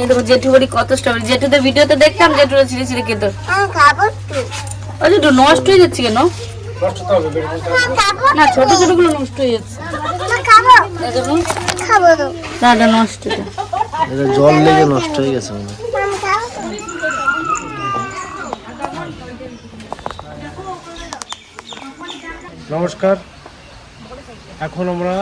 এই দেখো জেঠু বাড়ি কত স্ট্রবেরি জেঠুদের ভিডিওতে দেখতাম জেঠুরা ছিঁড়ে ছিঁড়ে খেত। জেঠু নষ্ট হয়ে যাচ্ছে কেন? না ছোট ছোটগুলো নষ্ট হয়ে যাচ্ছে। না এটা নষ্ট জল লেগে নষ্ট হয়ে গেছে মনে। আমি খাব তো নমস্কার। এখন আমরা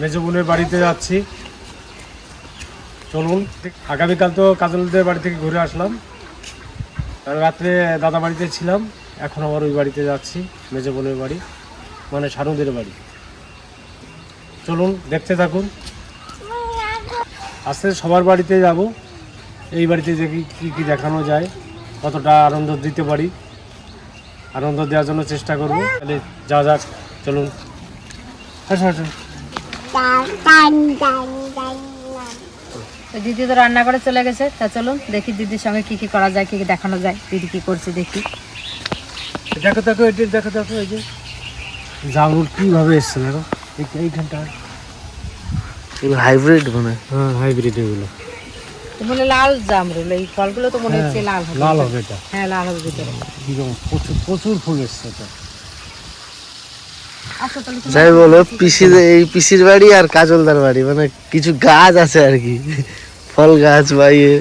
মেজ বোনের বাড়িতে যাচ্ছি। চলুন। আগামীকাল তো কাজলদের বাড়ি থেকে ঘুরে আসলাম। আর রাত্রে দাদা বাড়িতে ছিলাম এখন আবার ওই বাড়িতে যাচ্ছি মেজে বোনের বাড়ি মানে সানুদের বাড়ি। চলুন দেখতে থাকুন। আস্তে সবার বাড়িতে যাব। এই বাড়িতে যে কী কী দেখানো যায় কতটা আনন্দ দিতে পারি আনন্দ দেওয়ার জন্য চেষ্টা করব। তাহলে যা যাক চলুন। আসুন আসুন তো দিদি তো রান্না করে চলে গেছে তা চলো দেখি দিদির সঙ্গে কি কি করা যায় কি কি দেখানো যায় দিদি কি করছে দেখি। দেখো দেখো এটি দেখো দেখো এই যে। জামরুল কীভাবে এসছে দেখো এই- এইখানটা। এগুলো হাইব্রিড মনে হ্যাঁ। হাইব্রিড এগুলো। তো মনে লাল জামরুল এই ফলগুলো তো মনে হচ্ছে লাল হবে লাল হবে এটা। হ্যাঁ লাল হবে ভিতরে। প্রচুর প্রচুর ফুল এসছে এটা। আচ্ছা যাই বলো পিসির এই পিসির বাড়ি আর কাজলদার বাড়ি মানে কিছু গাছ আছে আর কি। ফল গাছ বা ইয়ে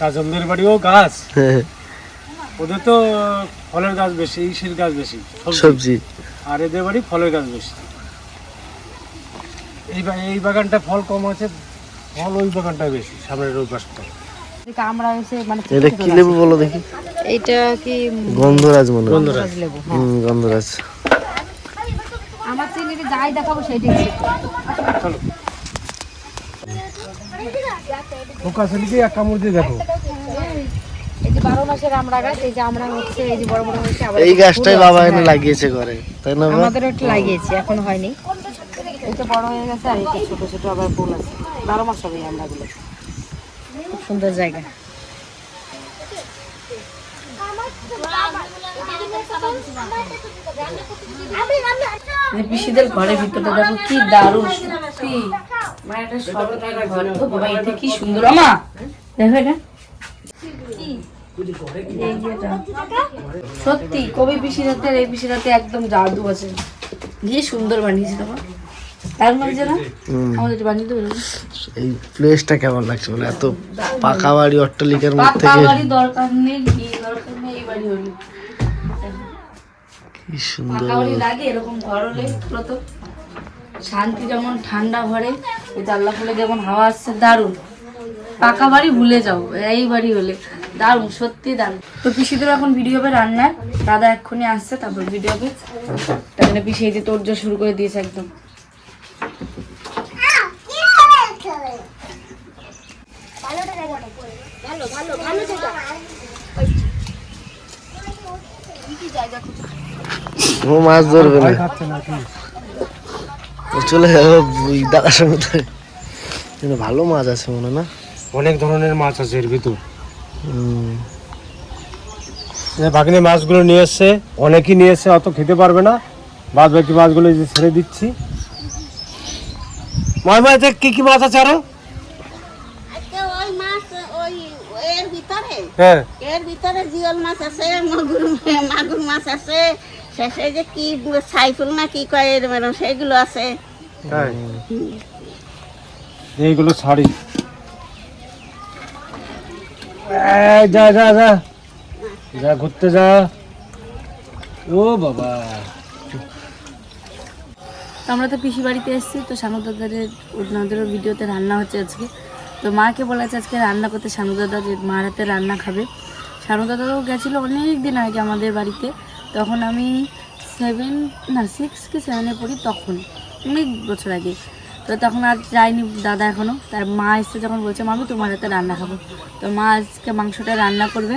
কাজলদের বাড়িও গাছ? হ্যাঁ, ওদের তো ফলের গাছ বেশি ইসের গাছ বেশি সবজি। সবজি। আর এদের বাড়ি ফলের গাছ বেশি। এই এই বাগানটা ফল কম আছে ফল ওই বাগানটা বেশি সামনের ওই পাশটা আমরা এসে মানে এটা কি লেবু বলো দেখি? এইটা কি গন্ধরাজ মনে গন্ধরাজ। লেবু হ্যাঁ। হুম, গন্ধরাজ। আমার চিংড়ি যাই দেখাবো সেইটাই। চলো। পোকা শালিকে এক কামড় দিয়ে দেখো। এই যে বারো মাসের আমরা গাছ এই যে আমরা হচ্ছে এই যে বড় বড় হচ্ছে আবার এই গাছটাই বাবা এনে লাগিয়েছে ঘরে তাই না আমাদের আমাদেরও একটু লাগিয়েছি এখন হয়নি। এটা বড় হয়ে গেছে আর এটা ছোট ছোট আবার ফুল আছে। বারো মাস হবে এই আমরাগুলো খুব সুন্দর জায়গা। পিসিদের ঘরের ভিতরটা দেখো কি দারুণ সত্যি। মানে ঘর কি সুন্দর। আমা দেখো এটা। সত্যি কবি পিসির হাতে আর এই পিসির হাতে একদম জাদু আছে। কি সুন্দর বানিয়েছে তোমার তার মধ্যে না হুম, আমাদের এটা বানিয়ে দেবে। এই প্লেসটা কেমন লাগছে এত পাকা বাড়ি অট্টালিকার মধ্যে দরকার নেই দরকার নেই এই বাড়ি হলে। কি সুন্দর। পাকা বাড়ি লাগে এরকম ঘর হলে তো শান্তি যেমন ঠান্ডা ঘরে এই জানলা খুলে যেমন হাওয়া আসছে দারুণ। পাকা বাড়ি ভুলে যাও এই বাড়ি হলে। দারুণ সত্যি দারুণ। তো পিসিদের এখন ভিডিও হবে রান্নার। দাদা এক্ষুনি আসছে তারপর ভিডিও হবে। তার জন্য পিসি এই যে তোর শুরু করে দিয়েছে একদম। ও মাছ ধরবে না ভয় খাচ্ছে না কি ও চলে ওই দাদার সঙ্গে। কিন্তু ভালো মাছ আছে মনে না? অনেক ধরনের মাছ আছে এর ভিতর। বাগনি মাছগুলো নিয়ে এসছে অনেকই নিয়ে এসছে অত খেতে পারবে না। বাদ বাকি মাছগুলো যে ছেড়ে দিচ্ছি। মাছ মাছ কি কি মাছ আছে আরও? আজকে ওই মাছ ওই এর ভিতরে? হ্যাঁ। এর ভিতরে জিওল মাছ আছে মাগুর মাগুর মাছ আছে শেষে যে কি সাইফুল না কি কয় এর ম্যাডাম সেগুলো আছে। এইগুলো ছাড়ি এই, যা যা যা। যা ঘুরতে যা। ও বাবা। আমরা তো পিসি বাড়িতে এসেছি তো শানু দাদাদের ওনাদেরও ভিডিওতে রান্না হচ্ছে আজকে। তো মাকে বলেছে আজকে রান্না করতে শানু দাদা যে মার হাতে রান্না খাবে। শানু দাদাও গেছিল অনেক দিন আগে আমাদের বাড়িতে। তখন আমি সেভেন না সিক্স কি সেভেনে পড়ি তখন, অনেক বছর আগে। তো তখন আর যায়নি দাদা এখনও তার মা এসে যখন বলছে, মামি, তোমার হাতে রান্না খাব। তো মা আজকে মাংসটা রান্না করবে।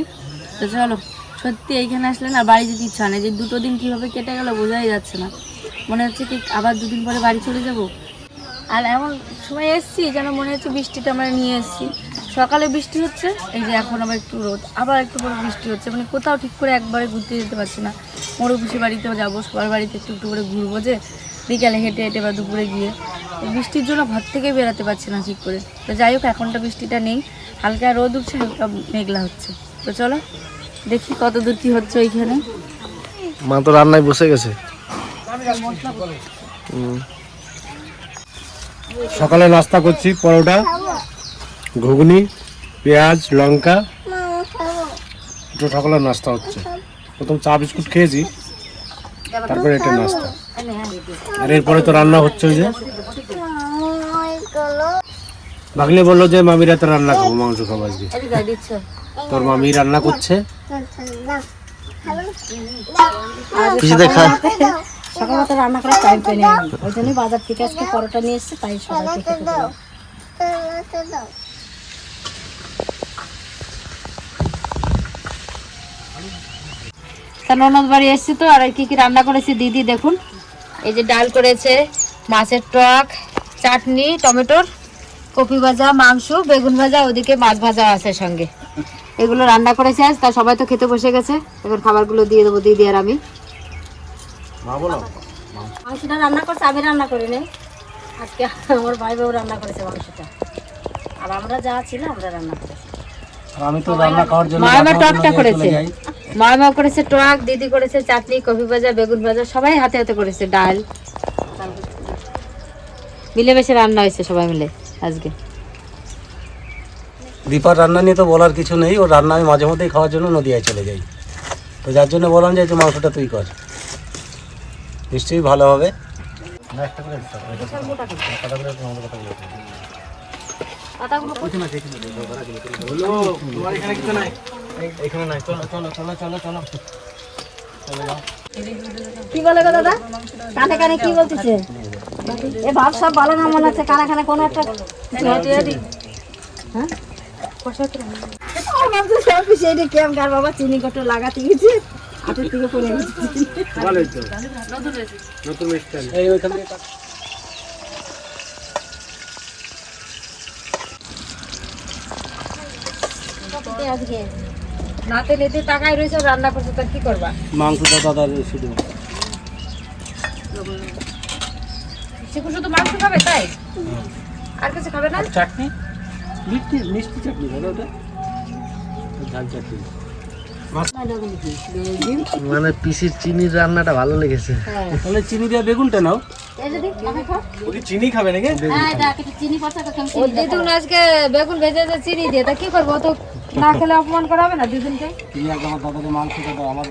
তো চলো, সত্যি এইখানে আসলে না বাড়ি যেতে ইচ্ছা নেই যে দুটো দিন কীভাবে কেটে গেল বোঝাই যাচ্ছে না। মনে হচ্ছে কি আবার দুদিন পরে বাড়ি চলে যাব? আর এমন সময় এসছি যেন মনে হচ্ছে বৃষ্টিটা আমরা নিয়ে এসেছি। সকালে বৃষ্টি হচ্ছে এই যে এখন আবার একটু রোদ আবার একটু করে বৃষ্টি হচ্ছে মানে কোথাও ঠিক করে একবারে ঘুরতে যেতে পারছি না। মোড়ো পিসি বাড়িতেও যাব সবার বাড়িতে একটু একটু করে ঘুরবো যে বিকালে হেঁটে হেঁটে বা দুপুরে গিয়ে। বৃষ্টির জন্য ঘর থেকে বেরোতে পারছি না ঠিক করে। তো যাই হোক এখনটা বৃষ্টিটা নেই হালকা রোদ উঠছে হালকা মেঘলা হচ্ছে। তো চলো দেখি কত দূর কী হচ্ছে ওইখানে। মা তো রান্নায় বসে গেছে। সকালে নাস্তা করছি পরোটা। ঘুগনি পেঁয়াজ লঙ্কা। এটা সকালে নাস্তা হচ্ছে। প্রথম চা বিস্কুট খেয়েছি তারপরে এটা নাস্তা। আর এরপরে তো রান্না হচ্ছে ওই যে। ভাগলে বলল যে মামি রাতে রান্না খাব মাংস খাব আজকে। তোর মামি রান্না করছে। দাও পিসিতে খা সকাল মতো রান্না করার টাইম পেয়ে নেই। ওই জন্যই বাজার থেকে আজকে পরোটা নিয়ে এসছে তাই সবাইকে খেতে দাও। তা ননদ বাড়ি এসেছি তো আর কি কি রান্না করেছি দিদি দেখুন। এই যে ডাল করেছে মাছের টক চাটনি টমেটোর কপি ভাজা মাংস বেগুন ভাজা ওদিকে মাছ ভাজা আছে সঙ্গে। এগুলো রান্না করেছে আজ তা সবাই তো খেতে বসে গেছে। এখন খাবারগুলো দিয়ে দেবো দিদি আর আমি। মাংসটা রান্না করছে আমি রান্না করি নাই। আজকে আমার ভাই বউ রান্না করেছে মাংসটা। আর আমরা যা ছিল আমরা রান্না করেছি। আমি তো রান্না খাওয়ার জন্য মামা টকটা করেছে। মামা করেছে টক দিদি করেছে চাটনি কফি ভাজা বেগুন ভাজা সবাই হাতে হাতে করেছে ডাল। মিলেমিশে রান্না হয়েছে সবাই মিলে আজকে। দীপার রান্না নিয়ে তো বলার কিছু নেই ওর রান্না আমি মাঝে মধ্যেই খাওয়ার জন্য নদিয়ায় চলে যাই। তো যার জন্য বললাম যে মাংসটা তুই কর। নিশ্চয়ই ভালো হবে। কি বলে গো দাদা? কানে কানে কি বলতেছে? এ ভাব সব ভালো না মনে হচ্ছে কানে কানে কোনো একটা হ্যাঁ? আমার তো সব কিছু এটি কেম কার বাবা চিনি কত লাগাতে গেছে। হাতের থেকে পড়ে গেছে। নতুন এই ওইখান থেকে। আজকে নাতে নেতে টাকায় রয়েছে রান্না করছে তার কি করবা? মাংসটা দাদা শুধু শিখু শুধু মাংস খাবে তাই? আর কিছু খাবে না? চাটনি? মিষ্টি মিষ্টি চাটনি দাদা ওটা। ঝাল চাটনি। মানে পিসির চিনির রান্নাটা ভালো লেগেছে। হ্যাঁ। তাহলে চিনি দিয়ে বেগুনটা নাও। চিনি খাবে নাকি? ও দিদুন আজকে বেগুন ভেজে চিনি দিয়ে তা কি করব? ও তো না খেলে অপমান করা হবে না দিদুনকে চিনি আগে আমার দাদাকে মাংসটা দাও আমার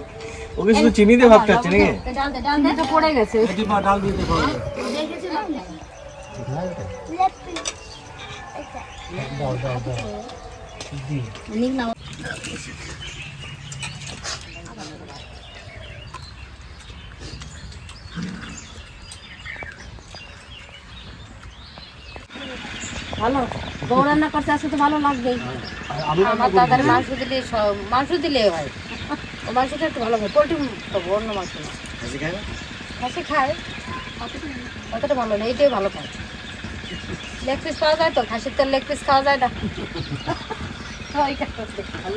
ওকে শুধু চিনি দিয়ে ভাবতে হচ্ছে নাকি? চিনিটা পড়ে গেছে। দীপা ডাল দিয়ে দেখো ভালো? বউ রান্না করতে আসলে তো ভালো লাগবেই। আমার দাদার মাংস দিলে সব- মাংস দিলে হয়। ও মাংসটা একটু ভালো হয়। পোলট্রি তো অন্য মাংস। খাসি খায় অতটা ভালো না এইটাই ভালো খায়। লেগ পিস পাওয়া যায় তো? খাসির তেল লেগ পিস খাওয়া যায় না?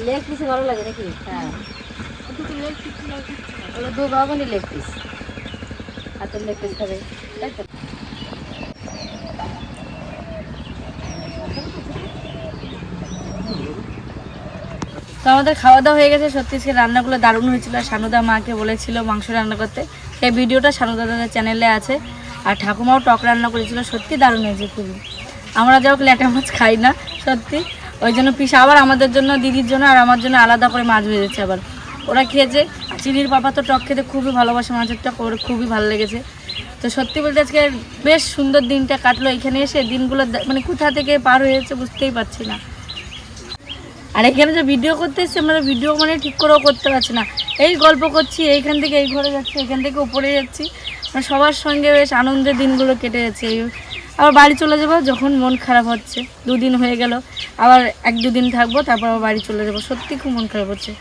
লেগ পিস ভালো লাগে নাকি? হ্যাঁ। দু বাবনই লেগ পিস হাতের লেগ পিস খাবে। তাই তো? তো আমাদের খাওয়া দাওয়া হয়ে গেছে। সত্যি আজকে রান্নাগুলো দারুণ হয়েছিল। সানুদা মাকে বলেছিল মাংস রান্না করতে। সেই ভিডিওটা সানুদা দাদার চ্যানেলে আছে। আর ঠাকুমাও টক রান্না করেছিল। সত্যি দারুণ হয়েছে খুবই। আমরা যাও ল্যাটা মাছ খাই না, সত্যি। ওই জন্য পিসা আবার আমাদের জন্য, দিদির জন্য আর আমার জন্য আলাদা করে মাছ ভেজেছে আবার। ওরা খেয়েছে। চিনির পাপা তো টক খেতে খুবই ভালোবাসে। মাছের টক ওর খুবই ভালো লেগেছে। তো সত্যি বলতে আজকে বেশ সুন্দর দিনটা কাটলো। এখানে এসে দিনগুলো মানে কোথা থেকে পার হয়েছে বুঝতেই পারছি না। আর এখানে যে ভিডিও করতে এসছি, আমরা ভিডিও মানে ঠিক করেও করতে পারছি না। এই গল্প করছি, এইখান থেকে এই ঘরে যাচ্ছি, এখান থেকে উপরে যাচ্ছি। সবার সঙ্গে বেশ আনন্দের দিনগুলো কেটে যাচ্ছে আবার বাড়ি চলে যাব, যখন মন খারাপ হচ্ছে। দুদিন হয়ে গেল, আবার এক দুদিন থাকব, তারপর আবার বাড়ি চলে যাব। সত্যি খুব মন খারাপ হচ্ছে।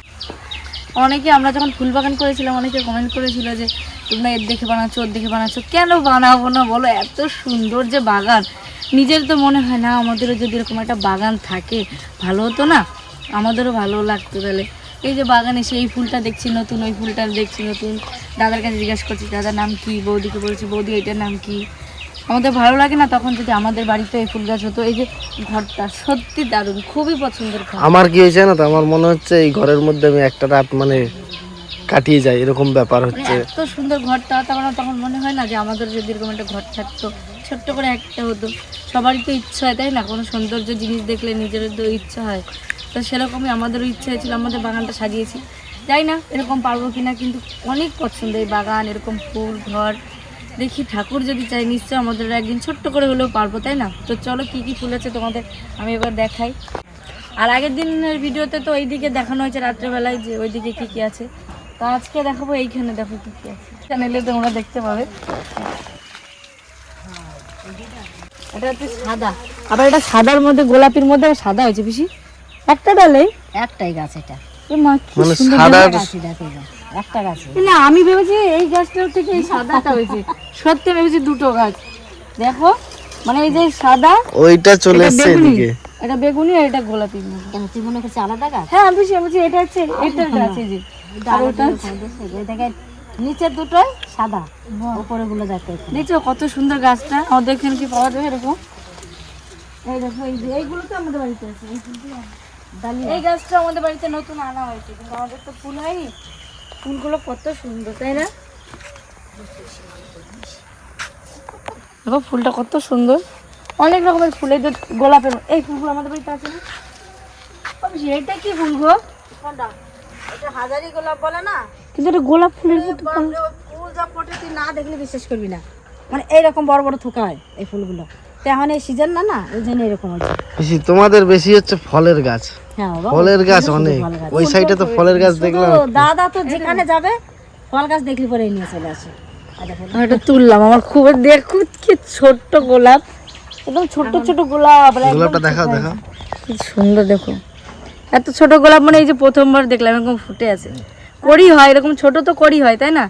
অনেকে আমরা যখন ফুল বাগান করেছিলাম, অনেকে কমেন্ট করেছিল যে, তোমরা এর দেখে বানাচ্ছ, ওর দেখে বানাচ্ছো। কেন বানাবো না? বলো, এত সুন্দর যে বাগান। নিজের তো মনে হয়, না, আমাদেরও যদি এরকম একটা বাগান থাকে, ভালো হতো না। আমাদেরও ভালো লাগতো তাহলে। এই যে বাগানে সেই ফুলটা দেখছি নতুন ওই ফুলটা দেখছি নতুন। দাদার কাছে জিজ্ঞাসা করছি দাদার নাম কি? বৌদিকে বলছি বৌদি এটার নাম কি? আমাদের ভালো লাগে না তখন যদি আমাদের বাড়িতে এই ফুল গাছ হতো। এই যে ঘরটা সত্যি দারুণ খুবই পছন্দের ঘর। আমার কি হয়েছে না তো? আমার মনে হচ্ছে এই ঘরের মধ্যে আমি একটা রাত মানে কাটিয়ে যাই এরকম ব্যাপার মানে হচ্ছে। এত সুন্দর ঘরটা তখন তখন মনে হয় না যে আমাদের যদি এরকম একটা ঘর থাকতো ছোট্ট করে একটা হতো। সবারই তো ইচ্ছা হয় তাই না? কোনো সৌন্দর্য জিনিস দেখলে নিজের তো ইচ্ছা হয়। তো সেরকমই আমাদেরও ইচ্ছে হয়েছিল আমাদের বাগানটা সাজিয়েছি। যাই না এরকম পারব কি না কিন্তু অনেক পছন্দ এই বাগান, এরকম ফুল, ঘর। দেখি ঠাকুর যদি চাই নিশ্চয় আমাদের একদিন ছোট্ট করে হলেও পারব, তাই না? তো চলো কি কি ফুল আছে তোমাদের আমি এবার দেখাই। আর আগের দিনের ভিডিওতে তো এইদিকে দেখানো হয়েছে রাত্রেবেলায় যে ওইদিকে কি কি আছে। তো আজকে দেখাবো এইখানে দেখো কি কি আছে। চ্যানেলে তোমরা দেখতে পাবে। এটা হচ্ছে সাদা। আবার এটা সাদার মধ্যে, গোলাপির মধ্যে সাদা হয়েছে বেশি একটা ডালে? একটাই গাছ এটা। মানে সাদা এই গাছ, একটা না আমি ভেবেছি এই গাছটার থেকে এই সাদাটা হয়েছে। সত্যি ভেবেছি দুটো গাছ। দেখো মানে এই যে সাদা ওইটা চলে এসছে বেগুনি। এদিকে। এটা বেগুনি আর এটা গোলাপি। কেন তুই মনে করছিস আলাদা গাছ? হ্যাঁ আমি বলছি এটা হচ্ছে এটার গাছ এই যে। আর ওটা দেখে নিচের দুটোই সাদা। উপরে গুলো দেখো দেখছ কত সুন্দর গাছটা। আমাদের এখানে কি পাওয়া যাবে এরকম? এই দেখো এই যে এইগুলো তো আমাদের বাড়িতে আছে। এই এই গাছটা আমাদের বাড়িতে নতুন আনা হয়েছে কিন্তু আমাদের তো ফুল হয়নি। ফুলগুলো কত সুন্দর তাই না? দেখো ফুলটা কত সুন্দর। অনেক রকমের ফুল এই গোলাপের এই ফুলগুলো আমাদের বাড়িতে আছে না? এটা কি ফুল গো? এটা হাজারি গোলাপ বলে না? কিন্তু এটা গোলাপ ফুলের ফুল যা ফোটে তুই না দেখলে বিশ্বাস করবি না। মানে এইরকম বড় বড় থোকা হয় এই ফুলগুলো। তো এখন এই সিজন না না ওই জন্য এরকম হচ্ছে। বেশি তোমাদের বেশি হচ্ছে ফলের গাছ। হ্যাঁ বাবা, ফলের গাছ অনেক। ওই সাইডে তো ফলের গাছ দেখলাম। তো দাদা তো যেখানে যাবে ফল গাছ দেখলি পরে নিয়ে চলে আসে। আর দেখো আমি এটা তুললাম আমার খুব দেখো কি ছোট্ট গোলাপ। একদম ছোট ছোট গোলাপ গোলাপটা দেখাও দেখাও। কি সুন্দর দেখো। এত ছোট গোলাপ মানে এই যে প্রথমবার দেখলাম এরকম ফুটে আছে। কড়ি হয় এরকম ছোট তো কড়ি হয় তাই না?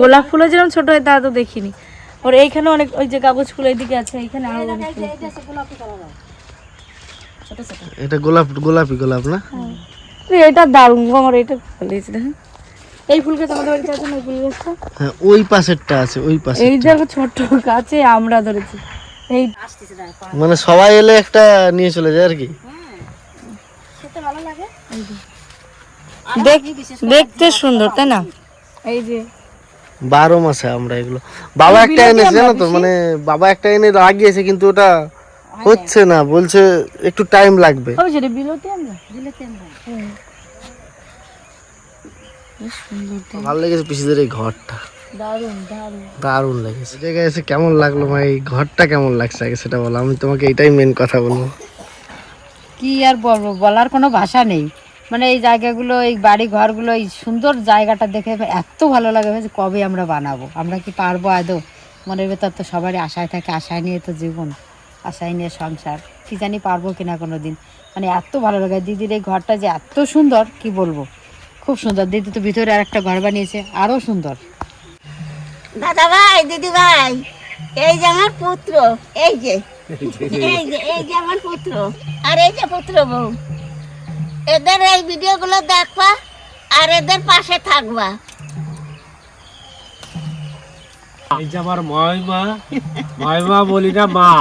গোলাপ ফুলও যেরকম ছোট হয় তা তো দেখিনি। ওর এইখানে অনেক ওই যে কাগজ ফুল এইদিকে আছে এইখানে আরও অনেক ফুল। এটা গোলাপ গোলাপি গোলাপ না? এটা দারুণ আমার এটা ভালো লেগেছে দেখেন। এই ফুল গাছ আমাদের বাড়িতে আছে না ফুল গাছটা? হ্যাঁ ওই পাশেরটা আছে ওই পাশে এই দেখো ছোট্ট গাছে আমরা ধরেছি। এই মানে সবাই এলে একটা নিয়ে চলে যায় আর কি। দেখ দেখতে সুন্দর তাই না? এই যে বারো মাসে আমরা এগুলো। বাবা একটা এনেছে জানো তো? মানে বাবা একটা এনে লাগিয়েছে কিন্তু ওটা হচ্ছে না বলছে একটু টাইম লাগবে। ভালো লেগেছে পিসিদের এই ঘরটা। দারুণ দারুণ। দারুণ লেগেছে। এই জায়গায় এসে কেমন লাগল ভাই? এই ঘরটা কেমন লাগছে আগে সেটা বলো আমি তোমাকে এটাই মেন কথা বলব। কি আর বলব? বলার কোনো ভাষা নেই। মানে এই জায়গাগুলো, এই বাড়ি ঘরগুলো এই সুন্দর জায়গাটা দেখে এত ভালো লাগে যে কবে আমরা বানাবো। আমরা কি পারব আদৌ? মনের ভেতর তো সবারই আশায় থাকে, আশায় নিয়ে তো জীবন, আশায় নিয়ে সংসার। কি জানি পারব কিনা কোনো দিন মানে এত ভালো লাগে। দিদির এই ঘরটা যে এত সুন্দর, কি বলব? খুব সুন্দর। দিদি তো ভিতরে আর একটা ঘর বানিয়েছে আরও সুন্দর। দাদা ভাই, দিদি ভাই, এই যে আমার পুত্র, এই যে এই যে এই যে আমার পুত্র, আর এই যে পুত্র বউ। এদের এই ভিডিওগুলো দেখবা আর এদের পাশে থাকবা। এই যে আমার ময়মা ময়মা বলি না মা।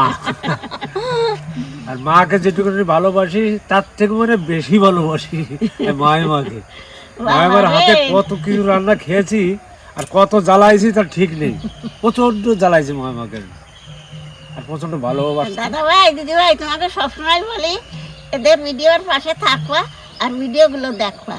আর মাকে যেটুকু ভালোবাসি তার থেকে মানে বেশি ভালোবাসি ময়মাকে ময়মার হাতে কত কিছু রান্না খেয়েছি আর কত জ্বালাইছি তার ঠিক নেই। প্রচণ্ড জ্বালাইছি ময়মাকে আর প্রচণ্ড ভালোবাসি। দাদা ভাই দিদি ভাই তোমাকে সবসময় বলি এদের ভিডিওর পাশে থাকবা আর ভিডিওগুলো দেখবা